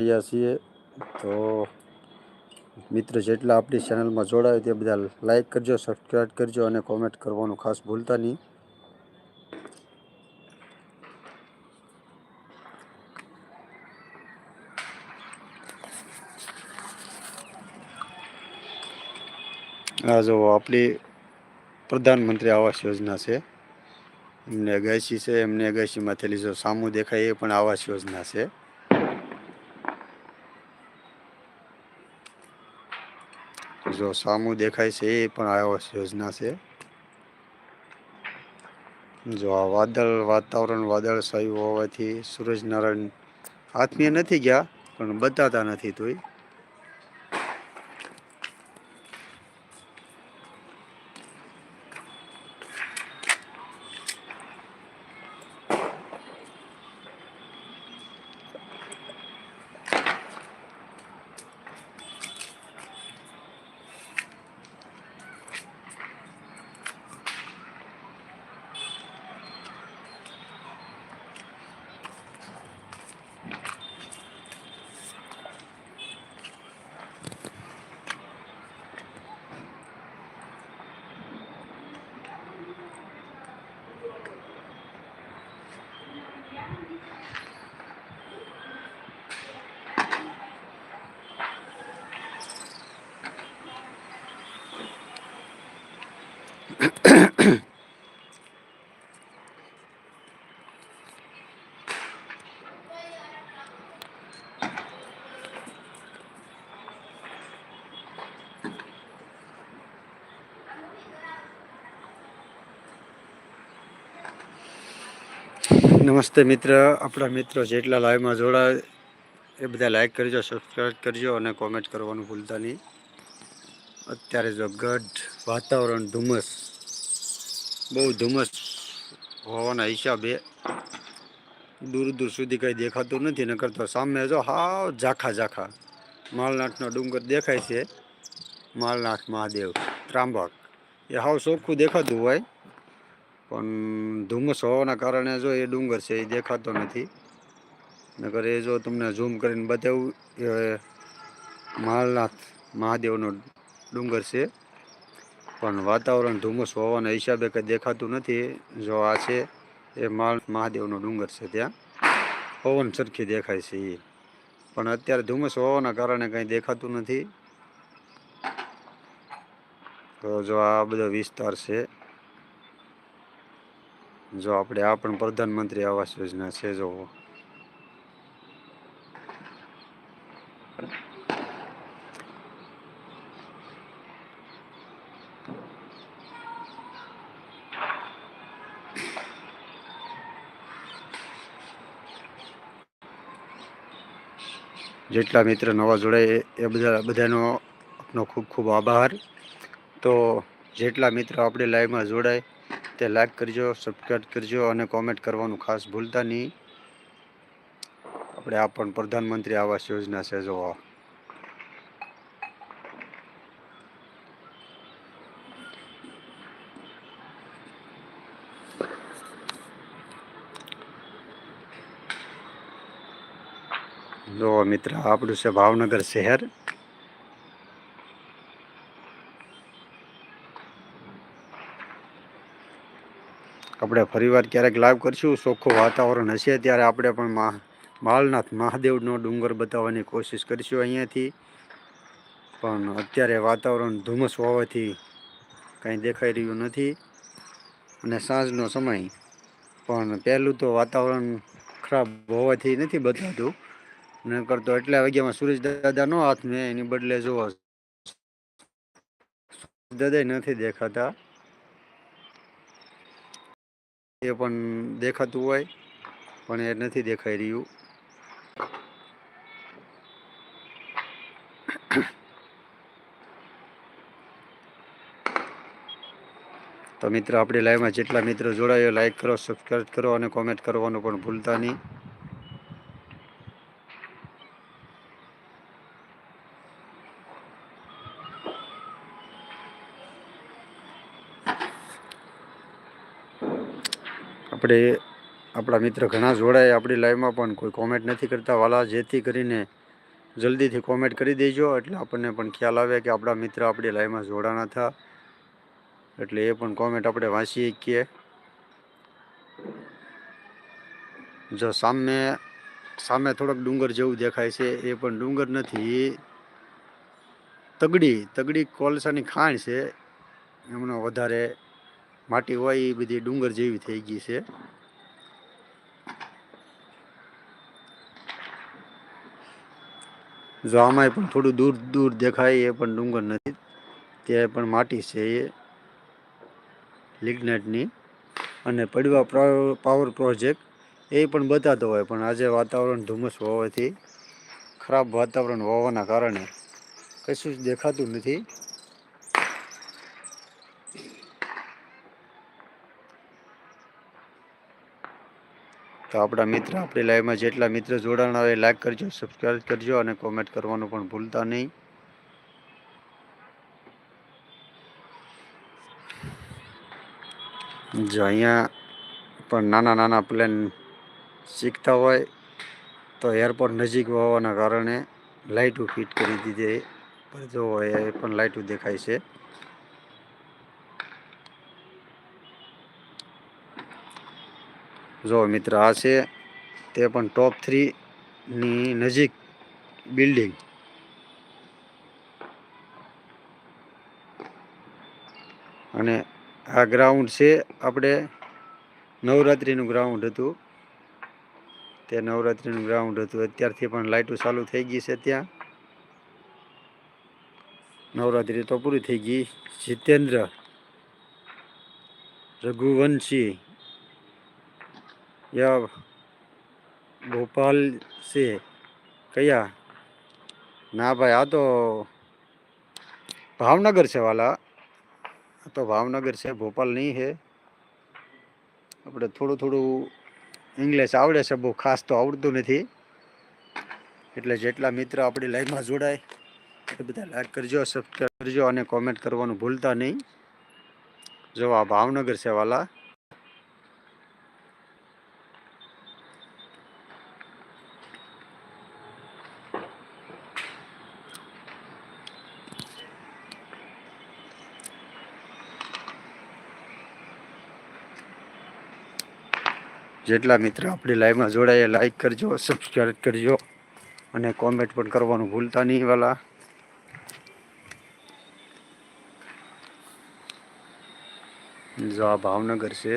રહ્યા છીએ. તો મિત્ર જેટલા આપણી ચેનલમાં જોડાય તે બધા લાઈક કરજો સબસ્ક્રાઈબ કરજો અને કોમેન્ટ કરવાનું ખાસ ભૂલતા નહીં. આ જો આપણી પ્રધાનમંત્રી આવાસ યોજના છે. એમને અગાસી છે, એમને અગાસીમાં થયેલી જો સામું દેખાય એ પણ આવાસ યોજના છે. જો સામું દેખાય છે, એ પણ આવાસ યોજના છે. જો આ વાદળ, વાતાવરણ વાદળ સહ્યું હોવાથી સૂરજનારાયણ આત્મીય નથી ગયા, પણ બતાતા નથી તોય. નમસ્તે મિત્ર, આપણા મિત્રો જેટલા લાઈવમાં જોડાય એ બધા લાઈક કરજો સબસ્ક્રાઈબ કરજો અને કોમેન્ટ કરવાનું ભૂલતા નહીં. અત્યારે જો ગઢ વાતાવરણ ધુમ્મસ, બહુ ધુમ્મસ હોવાના હિસાબે દૂર દૂર સુધી કંઈ દેખાતું નથી, નકર તો સામે જો હાવ ઝાખા ઝાખા માલનાથનો ડુંગર દેખાય છે. માલનાથ મહાદેવ, ત્રાંબક. એ હાવ ચોખ્ખું દેખાતું હોય. પણ ધુમ્મસ હોવાના કારણે જો એ ડુંગર છે એ દેખાતો નથી. નકર એ જો તમને ઝૂમ કરીને બતાવું, એ માલનાથ મહાદેવનો ડુંગર છે. પણ વાતાવરણ ધુમ્મસ હોવાના હિસાબે કંઈ દેખાતું નથી. જો આ છે, એ માલ મહાદેવનો ડુંગર છે ત્યાં. પવન સરખી દેખાય છે એ પણ અત્યારે ધુમ્મસ હોવાના કારણે કંઈ દેખાતું નથી. તો જો આ બધો વિસ્તાર છે. જો આપણે આ પણ પ્રધાનમંત્રી આવાસ યોજના છે, જો. જેટલા મિત્ર નવા જોડાય એ બધા, બધાનો આપનો ખૂબ ખૂબ આભાર. તો જેટલા મિત્રો આપણે લાઈવમાં જોડાય તે લાઈક કરજો સબસ્ક્રાઈબ કરજો અને કોમેન્ટ કરવાનું ખાસ ભૂલતા નહીં. આપણે આ પણ પ્રધાનમંત્રી આવાસ યોજના છે જોવા જો મિત્ર, આપણું છે ભાવનગર શહેર. આપણે ફરીવાર ક્યારેક લાઈવ કરશું. ચોખ્ખું વાતાવરણ હશે ત્યારે આપણે પણ માલનાથ મહાદેવનો ડુંગર બતાવવાની કોશિશ કરીશું અહીંયાથી. પણ અત્યારે વાતાવરણ ધુમ્મસ હોવાથી કાંઈ દેખાઈ રહ્યું નથી અને સાંજનો સમય. પણ પહેલું તો વાતાવરણ ખરાબ હોવાથી નથી બતાવતું ન કરતો એટલા વાગ્યામાં સૂરજ દાદા નો હાથ મેં એની બદલે જોવા. દાદા નથી દેખાતા. એ પણ દેખાતું હોય, પણ એ નથી દેખાઈ રહ્યું. તો મિત્ર, આપણી લાઈવમાં જેટલા મિત્રો જોડાયો લાઈક કરો સબસ્ક્રાઈબ કરો અને કોમેન્ટ કરવાનું પણ ભૂલતા નહીં. આપણે આપણા મિત્ર ઘણા જોડાય આપણી લાઈવમાં, પણ કોઈ કોમેન્ટ નથી કરતા. વાલા જેથી કરીને જલ્દીથી કોમેન્ટ કરી દેજો. એટલે આપણને પણ ખ્યાલ આવે કે આપણા મિત્ર આપણી લાઈવમાં જોડાણા હતા એટલે એ પણ કોમેન્ટ આપણે વાંચી શકીએ. જો સામે સામે થોડોક ડુંગર જેવું દેખાય છે. એ પણ ડુંગર નથી. તગડી તગડી કોલસાની ખાણ છે. એમનો વધારે માટી હોય એ બધી ડુંગર જેવી થઈ ગઈ છે. જો આમાંય પણ થોડું દૂર દૂર દેખાય એ પણ ડુંગર નથી. ત્યાં પણ માટી છે એ. લિગ્નેટની અને પડવા પાવર પ્રોજેક્ટ એ પણ બતાતો હોય, પણ આજે વાતાવરણ ધુમ્મસ હોવાથી, ખરાબ વાતાવરણ હોવાના કારણે કશું જ દેખાતું નથી. તો આપણા મિત્ર, આપણી લાઈવમાં જેટલા મિત્ર જોડાણા હોય લાઈક કરજો સબસ્ક્રાઈબ કરજો અને કોમેન્ટ કરવાનું પણ ભૂલતા નહીં. જો અહીંયા પણ નાના નાના પ્લેન શીખતા હોય તો એરપોર્ટ નજીક હોવાના કારણે લાઇટો ફિટ કરી દીધી જો એ પણ લાઇટો દેખાય છે. જો મિત્ર, આ છે તે પણ ટોપ થ્રીની નજીક બિલ્ડિંગ અને આ ગ્રાઉન્ડ છે આપણે નવરાત્રિનું ગ્રાઉન્ડ હતું. તે નવરાત્રિનું ગ્રાઉન્ડ હતું. અત્યારથી પણ લાઇટો ચાલુ થઈ ગઈ છે ત્યાં. નવરાત્રિ તો પૂરી થઈ ગઈ. જીતેન્દ્ર, રઘુવંશી યા ભોપાલ છે કયા ના ભાઈ આ તો ભાવનગર છે વાલા તો ભાવનગર છે ભોપાલ નહીં છે આપણે થોડું થોડું ઇંગ્લિશ આવડે છે બહુ ખાસ તો આવડતું નથી એટલે જેટલા મિત્ર આપણી લાઈફમાં જોડાય, એ બધા લાઈક કરજો સબસ્ક્રાઈબ કરજો અને કોમેન્ટ કરવાનું ભૂલતા નહીં. જો આ ભાવનગર છે વાલા. જેટલા મિત્ર આપણી લાઈવમાં જોડાય લાઈક કરજો સબસ્ક્રાઈબ કરજો અને કોમેન્ટ પણ કરવાનું ભૂલતા નહીં વાલા. જો આ ભાવનગર છે.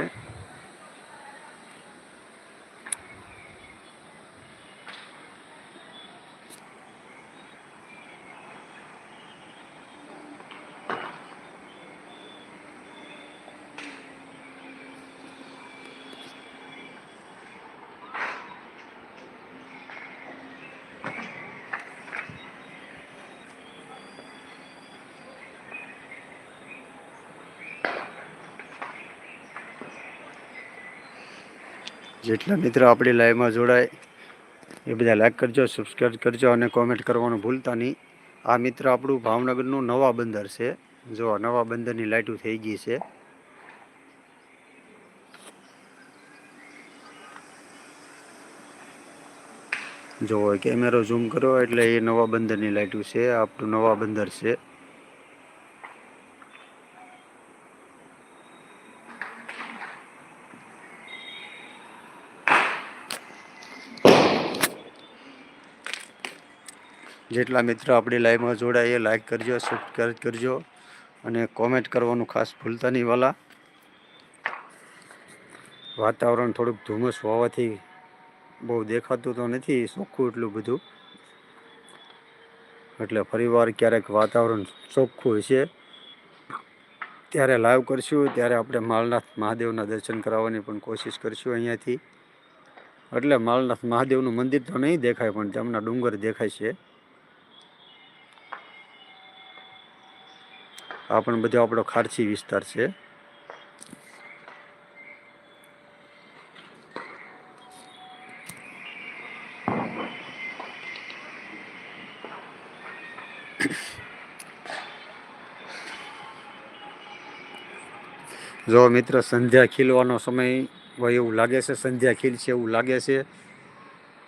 જેટલા મિત્રો આપણી લાઈવમાં જોડાય, એ બધા લાઈક કરજો સબસ્ક્રાઈબ કરજો અને કોમેન્ટ કરવાનું ભૂલતા નહીં. આ મિત્ર આપણું ભાવનગરનું નવા બંદર છે. જો નવા બંદરની લાઇટો થઈ ગઈ છે. જો કેમેરો ઝૂમ કરો એટલે એ નવા બંદરની લાઇટો છે. આપણું નવા બંદર છે. જેટલા મિત્રો આપણી લાઈવમાં જોડાય એ લાઈક કરજો સબસ્ક્રાઈબ કરજો અને કોમેન્ટ કરવાનું ખાસ ભૂલતા નહીં વાલા. વાતાવરણ થોડુંક ધુમ્મસ હોવાથી બહુ દેખાતું તો નથી, ચોખ્ખું એટલું બધું. એટલે ફરીવાર ક્યારેક વાતાવરણ ચોખ્ખું હશે, ત્યારે લાઈવ કરશું, ત્યારે આપણે માલનાથ મહાદેવના દર્શન કરાવવાની પણ કોશિશ કરશું અહીંયાથી. એટલે માલનાથ મહાદેવનું મંદિર તો નહીં દેખાય, પણ તેમના ડુંગર દેખાય છે. આ બધો આપણો ખારસી વિસ્તાર છે. જો મિત્ર, સંધ્યા ખીલવાનો સમય હોય એવું લાગે છે? સંધ્યા ખીલશે એવું લાગે છે?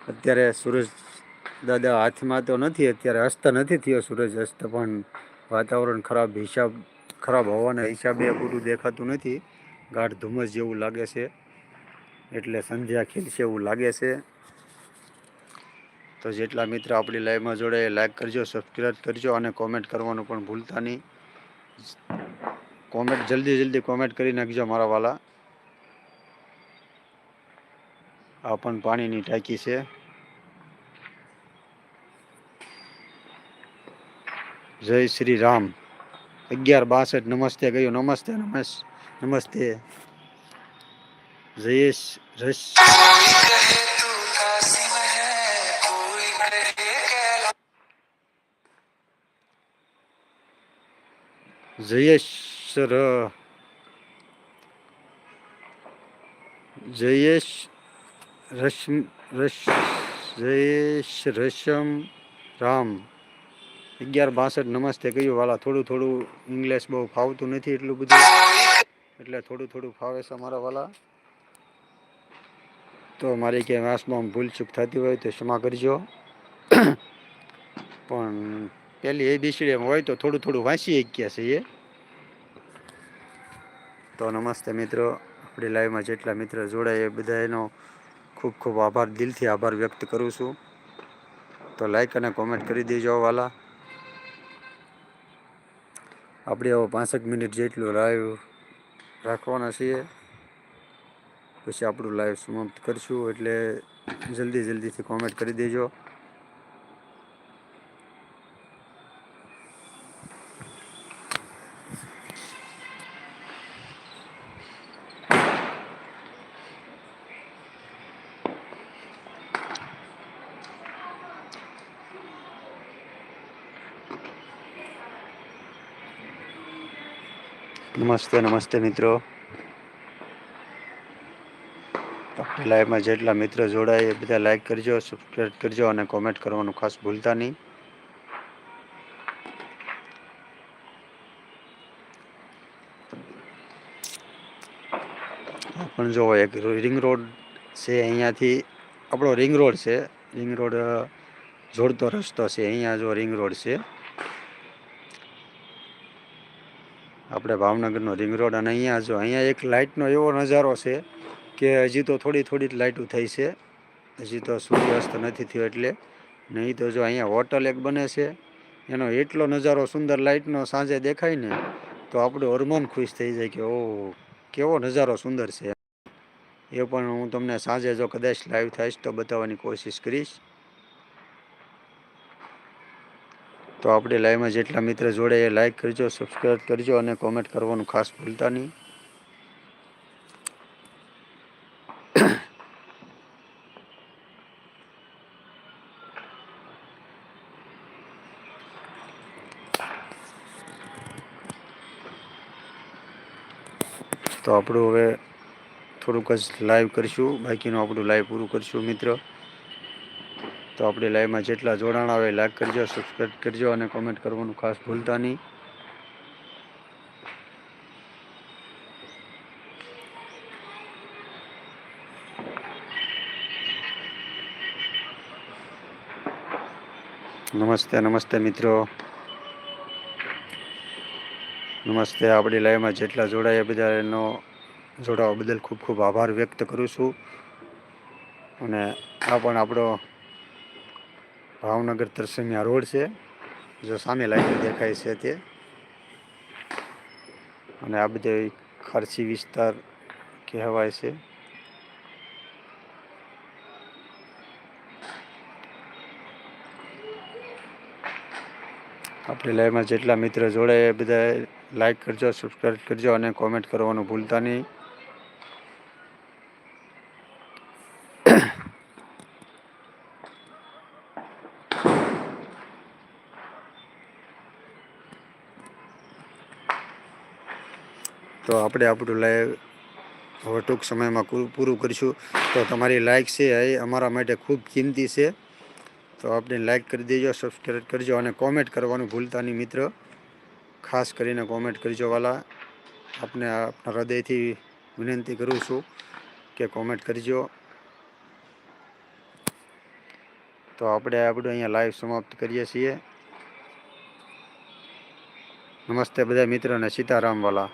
અત્યારે સૂરજ દાદા હાથમાં તો નથી, અત્યારે અસ્ત નથી થયો સૂરજ અસ્ત, પણ વાતાવરણ ખરાબ હિસાબ, ખરાબ હોવાના હિસાબે પૂરું દેખાતું નથી. ગાઢ ધુમ્મસ જેવું લાગે છે. એટલે સંધ્યા ખીલશે એવું લાગે છે. તો જેટલા મિત્ર આપણી લાઈવમાં જોડે લાઈક કરજો સબસ્ક્રાઈબ કરજો અને કોમેન્ટ કરવાનું પણ ભૂલતા નહીં. કોમેન્ટ જલ્દી જલ્દી કોમેન્ટ કરી નાખજો મારા વાલા. આ પણ પાણીની ટાંકી છે. જય શ્રી રામ. અગિયાર બાસઠ, નમસ્તે ગયું નમસ્તે, નમસ, નમસ્તે. જયેશ રસ જયેશ્વર. જયેશ, રશ્મ, રશ, જયેશ, રશમ, રામ. અગિયાર, બાસઠ નમસ્તે કહ્યું વાલા, થોડું થોડું ઇંગ્લિશ બહુ ફાવતું નથી એટલું બધું. એટલે થોડું થોડું ફાવે છે મારા વાલા. તો મારી કે વાંસમાં ભૂલચૂક થતી હોય તો ક્ષમા કરજો. પણ પેલી એ બીસડી હોય તો થોડું થોડું વાંચી ગયા છે એ. તો નમસ્તે મિત્રો. આપણી લાઈવમાં જેટલા મિત્રો જોડાય એ બધા એનો ખૂબ ખૂબ આભાર. દિલથી આભાર વ્યક્ત કરું છું. તો લાઈક અને કોમેન્ટ કરી દેજો વાલા. આપણે હવે પાંસઠ મિનિટ જેટલું લાઈવ રાખવાના છીએ. પછી આપણું લાઈવ સમાપ્ત કરશું. એટલે જલ્દી જલ્દીથી કોમેન્ટ કરી દેજો. નમસ્તે નમસ્તે મિત્રો. લાઈવમાં જેટલા મિત્ર જોડાય એ બધા લાઈક કરજો સબસ્ક્રાઈબ કરજો અને કોમેન્ટ કરવાનું ખાસ ભૂલતા નહીં. પણ જો એક રિંગ રોડ છે અહીંયાથી, આપણો રિંગ રોડ છે. રિંગ રોડ જોડતો રસ્તો છે. અહીંયા જો રિંગ રોડ છે. આપણે ભાવનગરનો રિંગ રોડ અને અહીંયા જો, અહીંયા એક લાઇટનો એવો નજારો છે કે હજી તો થોડી થોડી જ લાઇટો થઈ છે. હજી તો સૂર્યાસ્ત નથી થયો એટલે. નહીં તો જો અહીંયા હોટલ એક બને છે. એનો એટલો નજારો સુંદર લાઇટનો સાંજે દેખાય ને, તો આપણું હરમન ખુશ થઈ જાય કે ઓ કેવો નજારો સુંદર છે. એ પણ હું તમને સાંજે જો કદાચ લાઈવ થઈશ તો બતાવવાની કોશિશ કરીશ. તો આપણે લાઈવમાં જેટલા મિત્ર જોડે એ લાઈક કરજો સબસ્ક્રાઈબ કરજો અને કોમેન્ટ કરવાનું ખાસ ભૂલતા નહીં. તો આપણું હવે થોડુંક જ લાઈવ કરીશું. બાકીનું આપણું લાઈવ પૂરું કરીશું, મિત્ર. તો આપણી લાઈવમાં જેટલા જોડાણ આવે લાઈક કરજો સબસ્ક્રાઈબ કરજો અને કોમેન્ટ કરવાનું ખાસ ભૂલતા નહીં. નમસ્તે નમસ્તે મિત્રો. નમસ્તે, આપણી લાઈવમાં જેટલા જોડાયા બધા એનો જોડાવા બદલ ખૂબ ખૂબ આભાર વ્યક્ત કરું છું. અને આ પણ આપણો ભાવનગર તરસમિયા રોડ છે, જો સામે લાઈટ દેખાય છે તે. અને આ બધે ખર્ચી વિસ્તાર કહેવાય છે. આપણી લાઈવમાં જેટલા મિત્ર જોડે બધા લાઈક કરજો સબસ્ક્રાઈબ કરજો અને કોમેન્ટ કરવાનું ભૂલતા નહીં તો આપણે આપણું લાઈવ હવે ટૂંક સમયમાં પૂરું કરીશું. તો તમારી લાઇક છે એ અમારા માટે ખૂબ કિંમતી છે. તો આપણે લાઇક કરી દેજો સબસ્ક્રાઈબ કરજો અને કોમેન્ટ કરવાનું ભૂલતા નહીં મિત્ર. ખાસ કરીને કોમેન્ટ કરજો વાલા. આપને આપણા હૃદયથી વિનંતી કરું છું કે કોમેન્ટ કરજો. તો આપણે આપણું અહીંયા લાઈવ સમાપ્ત કરીએ છીએ. નમસ્તે બધા મિત્રોને સીતારામ વાલા.